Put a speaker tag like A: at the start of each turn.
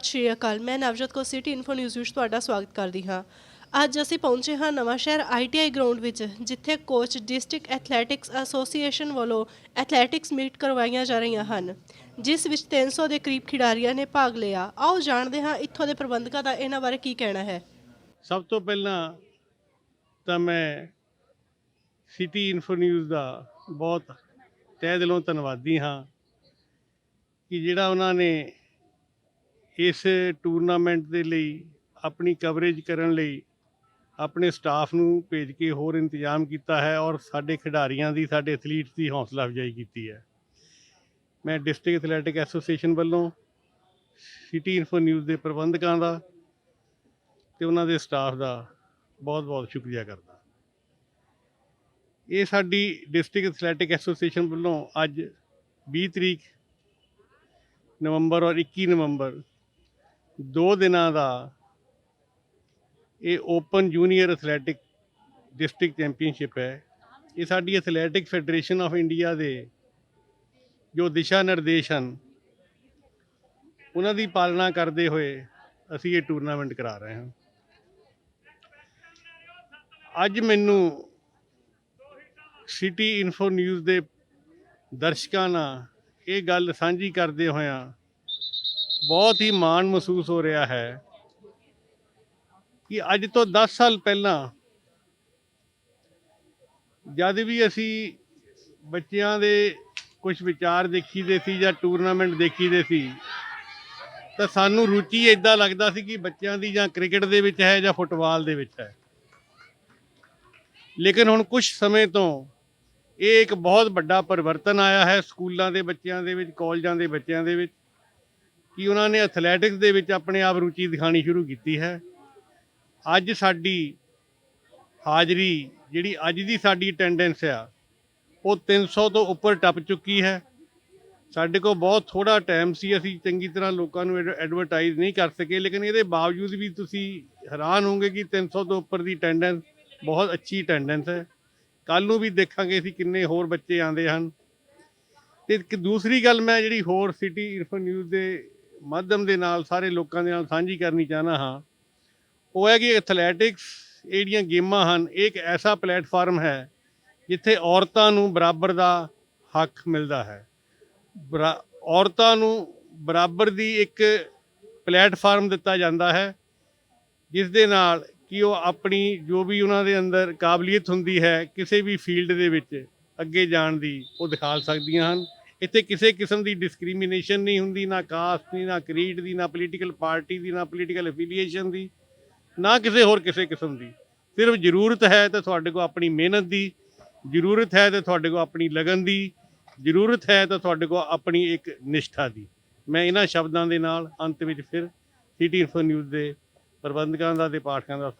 A: ਸਤਿ ਸ਼੍ਰੀ ਅਕਾਲ, ਮੈਂ Navjot Kaur city info news ਵਿੱਚ ਤੁਹਾਡਾ ਸਵਾਗਤ ਕਰਦੀ ਹਾਂ। ਅੱਜ ਅਸੀਂ ਪਹੁੰਚੇ ਹਾਂ ਨਵਾਂ ਸ਼ਹਿਰ ਆਈਟੀਆਈ ਗਰਾਊਂਡ ਵਿੱਚ, ਜਿੱਥੇ ਕੋਚ ਡਿਸਟ੍ਰਿਕਟ ਐਥਲੈਟਿਕਸ ਐਸੋਸੀਏਸ਼ਨ ਵੱਲੋਂ ਐਥਲੈਟਿਕਸ ਮੀਟ ਕਰਵਾਈਆਂ ਜਾ ਰਹੀਆਂ ਹਨ, ਜਿਸ ਵਿੱਚ 300 ਦੇ ਕਰੀਬ ਖਿਡਾਰੀਆਂ ਨੇ ਭਾਗ ਲਿਆ। ਆਓ ਜਾਣਦੇ ਹਾਂ ਇੱਥੋਂ ਦੇ ਪ੍ਰਬੰਧਕਾਂ ਦਾ ਇਹਨਾਂ ਬਾਰੇ ਕੀ ਕਹਿਣਾ ਹੈ।
B: ਸਭ ਤੋਂ ਪਹਿਲਾਂ ਤਾਂ ਮੈਂ ਸਿਟੀ ਇਨਫੋ ਨਿਊਜ਼ ਦਾ ਬਹੁਤ ਤਹਿ ਦਿਲੋਂ ਧੰਨਵਾਦੀ ਹਾਂ ਕਿ ਜਿਹੜਾ ਉਹਨਾਂ ਨੇ ਇਸ ਟੂਰਨਾਮੈਂਟ ਦੇ ਲਈ, ਆਪਣੀ ਕਵਰੇਜ ਕਰਨ ਲਈ ਆਪਣੇ ਸਟਾਫ ਨੂੰ ਭੇਜ ਕੇ ਹੋਰ ਇੰਤਜ਼ਾਮ ਕੀਤਾ ਹੈ ਔਰ ਸਾਡੇ ਖਿਡਾਰੀਆਂ ਦੀ, ਸਾਡੇ ਐਥਲੀਟਸ ਦੀ ਹੌਸਲਾ ਅਫਜ਼ਾਈ ਕੀਤੀ ਹੈ। ਮੈਂ ਡਿਸਟ੍ਰਿਕਟ ਐਥਲੈਟਿਕ ਐਸੋਸੀਏਸ਼ਨ ਵੱਲੋਂ ਸਿਟੀ ਇਨਫੋ ਨਿਊਜ਼ ਦੇ ਪ੍ਰਬੰਧਕਾਂ ਦਾ ਤੇ ਉਹਨਾਂ ਦੇ ਸਟਾਫ ਦਾ ਬਹੁਤ-ਬਹੁਤ ਸ਼ੁਕਰੀਆ ਕਰਦਾ ਇਹ ਸਾਡੀ ਡਿਸਟ੍ਰਿਕਟ ਐਥਲੈਟਿਕ ਐਸੋਸੀਏਸ਼ਨ ਵੱਲੋਂ ਅੱਜ 20 ਤਰੀਕ ਨਵੰਬਰ ਔਰ 21 ਨਵੰਬਰ ਦੋ ਦਿਨਾਂ ਦਾ ਇਹ open junior athletic district championship ਹੈ। ਇਹ ਸਾਡੀ ਐਥਲੈਟਿਕ ਫੈਡਰੇਸ਼ਨ ਆਫ ਇੰਡੀਆ ਦੇ ਜੋ ਦਿਸ਼ਾ ਨਿਰਦੇਸ਼ ਹਨ, ਉਹਨਾਂ ਦੀ ਪਾਲਣਾ ਕਰਦੇ ਹੋਏ ਅਸੀਂ ਇਹ ਟੂਰਨਾਮੈਂਟ ਕਰਾ ਰਹੇ ਹਾਂ। ਅੱਜ ਮੈਨੂੰ ਸਿਟੀ ਇਨਫੋ ਨਿਊਜ਼ ਦੇ ਦਰਸ਼ਕਾਂ ਨਾਲ ਇਹ ਗੱਲ ਸਾਂਝੀ ਕਰਦੇ ਹੋਇਆਂ ਬਹੁਤ ਹੀ ਮਾਣ ਮਹਿਸੂਸ ਹੋ ਰਿਹਾ ਹੈ ਕਿ ਅੱਜ ਤੋਂ 10 ਸਾਲ ਪਹਿਲਾਂ ਜਦ ਵੀ ਅਸੀਂ ਬੱਚਿਆਂ ਦੇ ਕੁਝ ਵਿਚਾਰ ਦੇਖੀਦੇ ਸੀ ਜਾਂ ਟੂਰਨਾਮੈਂਟ ਦੇਖੀਦੇ ਸੀ, ਤਾਂ ਸਾਨੂੰ ਰੁਚੀ ਇਦਾਂ ਲੱਗਦਾ ਸੀ ਕਿ ਬੱਚਿਆਂ ਦੀ ਜਾਂ ਕ੍ਰਿਕਟ ਦੇ ਵਿੱਚ ਹੈ ਜਾਂ ਫੁੱਟਬਾਲ ਦੇ ਵਿੱਚ ਹੈ। ਲੇਕਿਨ ਹੁਣ ਕੁਝ ਸਮੇਂ ਤੋਂ ਇਹ ਇੱਕ ਬਹੁਤ ਵੱਡਾ ਪਰਿਵਰਤਨ ਆਇਆ ਹੈ ਸਕੂਲਾਂ ਦੇ ਬੱਚਿਆਂ ਦੇ ਵਿੱਚ, ਕਾਲਜਾਂ ਦੇ ਬੱਚਿਆਂ ਦੇ ਵਿੱਚ। ਕਿ ਉਹਨਾਂ ਨੇ ਐਥਲੈਟਿਕਸ ਦੇ ਵਿੱਚ ਆਪਣੇ ਆਪ ਰੁਚੀ ਦਿਖਾਣੀ ਸ਼ੁਰੂ ਕੀਤੀ ਹੈ। ਅੱਜ ਸਾਡੀ ਹਾਜ਼ਰੀ, ਜਿਹੜੀ ਅੱਜ ਦੀ ਸਾਡੀ ਅਟੈਂਡੈਂਸ ਆ, ਉਹ 300 ਤੋਂ ਉੱਪਰ ਟੱਪ ਚੁੱਕੀ ਹੈ। ਸਾਡੇ ਕੋਲ ਬਹੁਤ ਥੋੜਾ ਟਾਈਮ ਸੀ, ਅਸੀਂ ਚੰਗੀ ਤਰ੍ਹਾਂ ਲੋਕਾਂ ਨੂੰ ਐਡਵਰਟਾਈਜ਼ ਨਹੀਂ ਕਰ ਸਕੇ, ਲੇਕਿਨ ਇਹਦੇ ਬਾਵਜੂਦ ਵੀ ਤੁਸੀਂ ਹੈਰਾਨ ਹੋਗੇ ਕਿ 300 ਤੋਂ ਉੱਪਰ ਦੀ ਅਟੈਂਡੈਂਸ ਬਹੁਤ ਅੱਛੀ ਅਟੈਂਡੈਂਸ ਹੈ। ਕੱਲ ਨੂੰ ਵੀ ਦੇਖਾਂਗੇ ਅਸੀਂ ਕਿੰਨੇ ਹੋਰ ਬੱਚੇ ਆਉਂਦੇ ਹਨ। ਤੇ ਇੱਕ ਦੂਸਰੀ ਗੱਲ ਮੈਂ ਜਿਹੜੀ ਹੋਰ ਸਿਟੀ ਇਨਫੋ ਨਿਊਜ਼ ਦੇ ਮਾਧਿਅਮ ਦੇ ਨਾਲ ਸਾਰੇ ਲੋਕਾਂ ਦੇ ਨਾਲ ਸਾਂਝੀ ਕਰਨੀ ਚਾਹਨਾ ਹਾਂ। ਉਹ ਹੈ ਕਿ ਐਥਲੈਟਿਕਸ ਜਿਹੜੀਆਂ ਗੇਮਾਂ ਹਨ, ਇਹ ਇੱਕ ਐਸਾ ਪਲੇਟਫਾਰਮ ਹੈ ਜਿੱਥੇ ਔਰਤਾਂ ਨੂੰ ਬਰਾਬਰ ਦਾ ਹੱਕ ਮਿਲਦਾ ਹੈ। ਬਰਾ- ਔਰਤਾਂ ਨੂੰ ਬਰਾਬਰ ਦੀ ਇੱਕ ਪਲੇਟਫਾਰਮ ਦਿੱਤਾ ਜਾਂਦਾ ਹੈ, ਜਿਸ ਦੇ ਨਾਲ ਕਿ ਉਹ ਆਪਣੀ ਜੋ ਵੀ ਉਹਨਾਂ ਦੇ ਅੰਦਰ ਕਾਬਲੀਅਤ ਹੁੰਦੀ ਹੈ, ਕਿਸੇ ਵੀ ਫੀਲਡ ਦੇ ਵਿੱਚ ਅੱਗੇ ਜਾਣ ਦੀ ਉਹ ਦਿਖਾ ਸਕਦੀਆਂ ਹਨ। ਇੱਥੇ ਕਿਸੇ ਕਿਸਮ ਦੀ ਡਿਸਕ੍ਰਿਮੀਨੇਸ਼ਨ ਨਹੀਂ ਹੁੰਦੀ, ਨਾ ਕਾਸਟ ਦੀ, ਨਾ ਕਰੀਡ ਦੀ, ਨਾ ਪੋਲੀਟੀਕਲ ਪਾਰਟੀ ਦੀ, ਨਾ ਪੋਲੀਟੀਕਲ ਐਫੀਲੀਏਸ਼ਨ ਦੀ, ਨਾ ਕਿਸੇ ਹੋਰ ਕਿਸੇ ਕਿਸਮ ਦੀ। ਸਿਰਫ ਜ਼ਰੂਰਤ ਹੈ ਤਾਂ ਤੁਹਾਡੇ ਕੋਲ ਆਪਣੀ ਮਿਹਨਤ ਦੀ, ਜ਼ਰੂਰਤ ਹੈ ਤਾਂ ਤੁਹਾਡੇ ਕੋਲ ਆਪਣੀ ਲਗਨ ਦੀ, ਜ਼ਰੂਰਤ ਹੈ ਤਾਂ ਤੁਹਾਡੇ ਕੋਲ ਆਪਣੀ ਇੱਕ ਨਿਸ਼ਠਾ ਦੀ। ਮੈਂ ਇਹਨਾਂ ਸ਼ਬਦਾਂ ਦੇ ਨਾਲ ਅੰਤ ਵਿੱਚ ਫਿਰ ਸਿਟੀ ਇਨਫੋ ਨਿਊਜ਼ ਦੇ ਪ੍ਰਬੰਧਕਾਂ ਦਾ ਤੇ ਪਾਠਕਾਂ ਦਾ